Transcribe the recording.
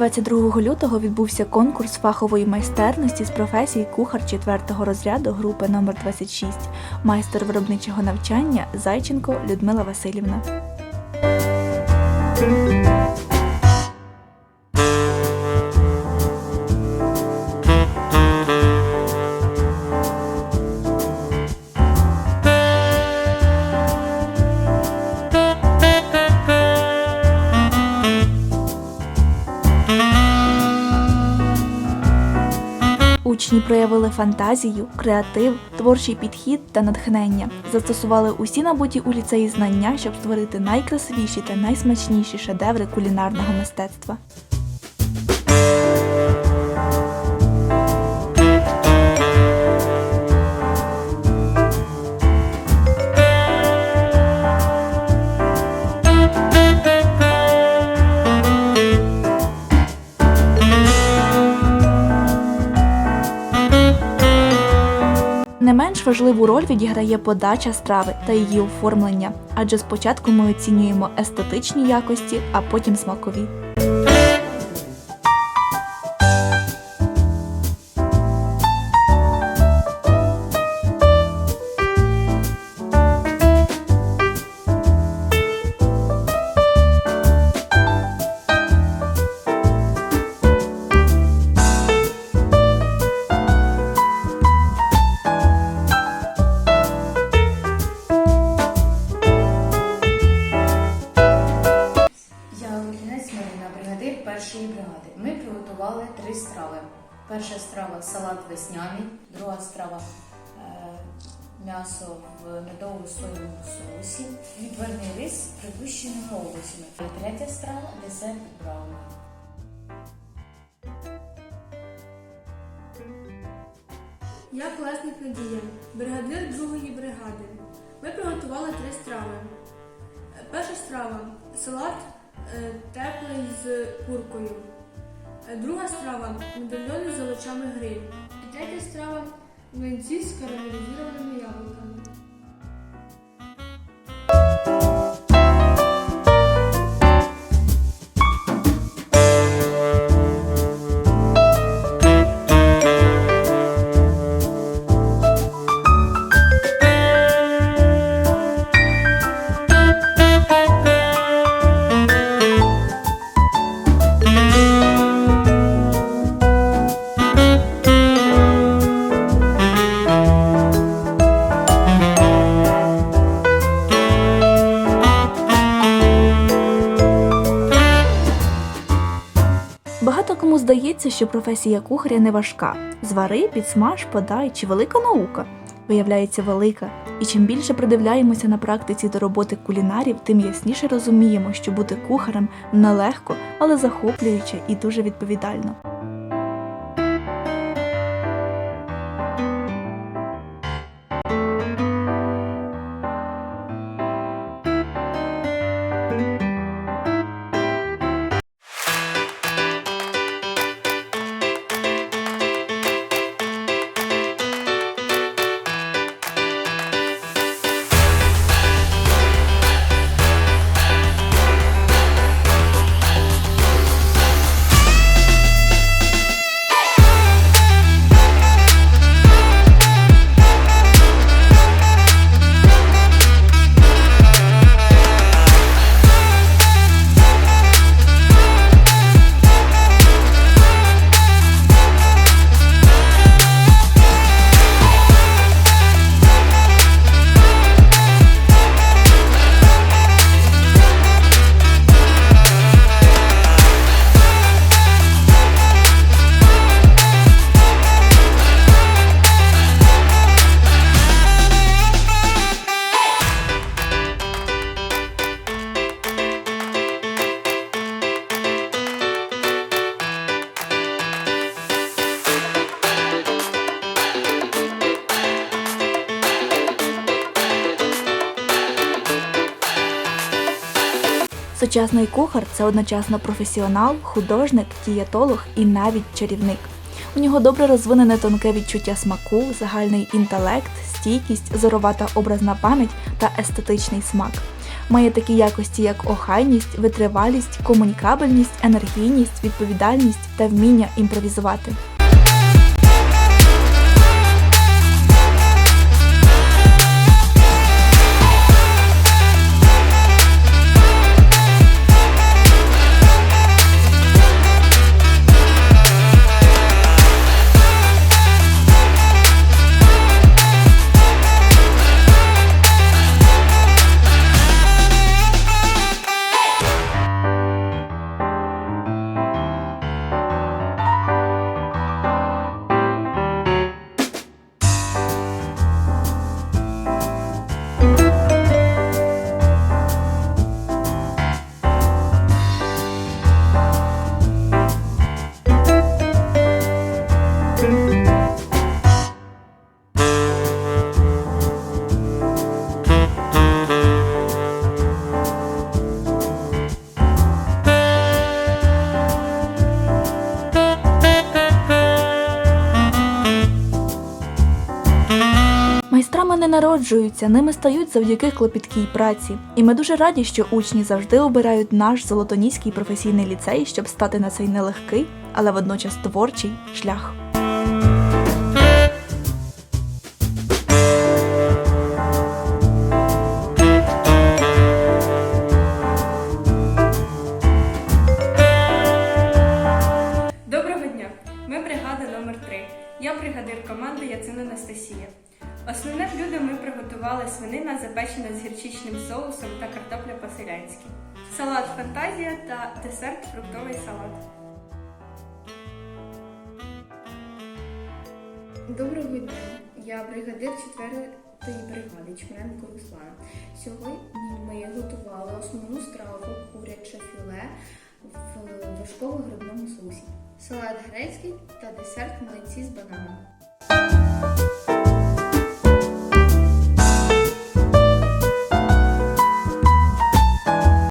22 лютого відбувся конкурс фахової майстерності з професії кухар 4 розряду групи номер 26 майстер виробничого навчання Зайченко Людмила Васильівна. Учні проявили фантазію, креатив, творчий підхід та натхнення, застосували усі набуті у ліцеї знання, щоб створити найкрасивіші та найсмачніші шедеври кулінарного мистецтва. Не менш важливу роль відіграє подача страви та її оформлення, адже спочатку ми оцінюємо естетичні якості, а потім смакові. Першої бригади. Ми приготували три страви. Перша страва салат весняний, друга страва е, м'ясо в медово соєвому соусі, відварний рис з пригущеними овочами. І третя страва десерт брауні. Я Колесник Надія, бригадир другої бригади. Ми приготували три страви. Перша страва салат теплий з куркою. Е, Друга страва медальйони з овочами гриль. І третя страва млинці з карамелізованими яблуками. Здається, що професія кухаря не важка. Звари, підсмаж, подай чи велика наука. Виявляється велика. І чим більше придивляємося на практиці до роботи кулінарів, тим ясніше розуміємо, що бути кухарем нелегко, але захоплююче і дуже відповідально. Сучасний кухар це одночасно професіонал, художник, дієтолог і навіть чарівник. У нього добре розвинене тонке відчуття смаку, загальний інтелект, стійкість, зоровата образна пам'ять та естетичний смак. має такі якості, як охайність, витривалість, комунікабельність, енергійність, відповідальність та вміння імпровізувати. Майстрами не народжуються, ними стають завдяки клопіткій праці. І ми дуже раді, що учні завжди обирають наш Золотоніський професійний ліцей, щоб стати на цей нелегкий, але водночас творчий шлях. Доброго дня! Ми бригада номер 3 Я бригадир команди Яцин Анастасія. Основне блюдо ми приготували свинина, запечена з гірчичним соусом та картопля по-селянськи. Салат фантазія та десерт фруктовий салат. Доброго дня. Я бригадир 4-ї бригади Чмиренко Руслана. Сьогодні ми готували основну страву куряче філе в вершково-грибному соусі, салат грецький та десерт млинці з бананом.